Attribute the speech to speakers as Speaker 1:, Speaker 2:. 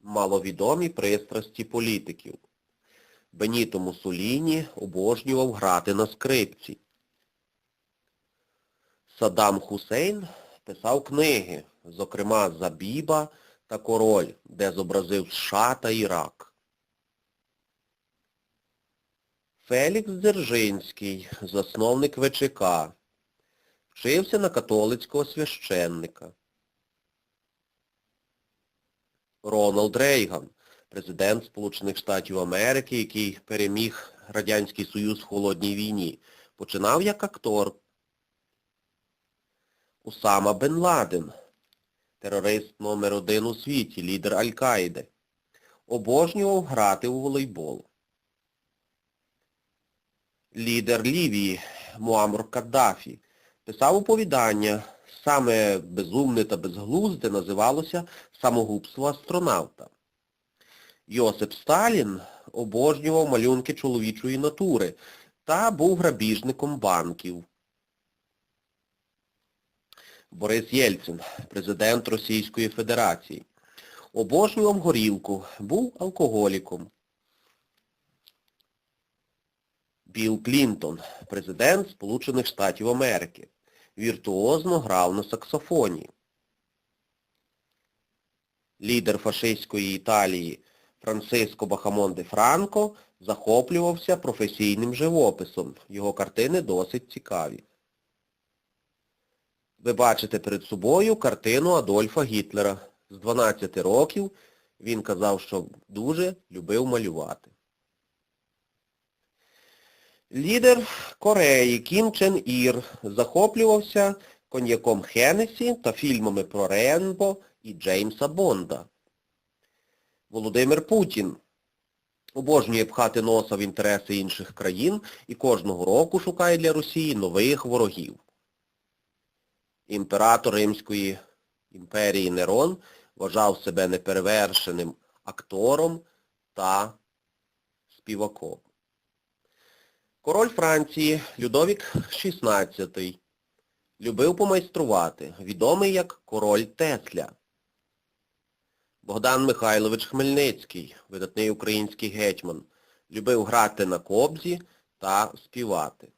Speaker 1: Маловідомі пристрасті політиків. Беніто Муссоліні обожнював грати на скрипці. Саддам Хусейн писав книги, зокрема «Забіба» та «Король», де зобразив США та Ірак. Фелікс Дзержинський, засновник ВЧК, вчився на католицького священника. Рональд Рейган, президент Сполучених Штатів Америки, який переміг Радянський Союз в Холодній війні, починав як актор. Усама Бен Ладен, терорист номер один у світі, лідер Аль-Каїди, обожнював грати у волейбол. Лідер Лівії Муаммар Каддафі писав оповідання, саме безумне та безглузде називалося самогубство астронавта. Йосип Сталін обожнював малюнки чоловічої натури та був грабіжником банків. Борис Єльцин, президент Російської Федерації. Обожнював горілку, був алкоголіком. Білл Клінтон, президент Сполучених Штатів Америки. Віртуозно грав на саксофоні. Лідер фашистської Італії Франциско Бахамон Франко захоплювався професійним живописом. Його картини досить цікаві. Ви бачите перед собою картину Адольфа Гітлера. З 12 років він казав, що дуже любив малювати. Лідер Кореї Кім Чен Ір захоплювався коньяком Хеннесі та фільмами про Ренбо і Джеймса Бонда. Володимир Путін обожнює пхати носа в інтереси інших країн і кожного року шукає для Росії нових ворогів. Імператор Римської імперії Нерон вважав себе неперевершеним актором та співаком. Король Франції Людовік XVI любив помайструвати, відомий як король Тесля. Богдан Михайлович Хмельницький, видатний український гетьман, любив грати на кобзі та співати.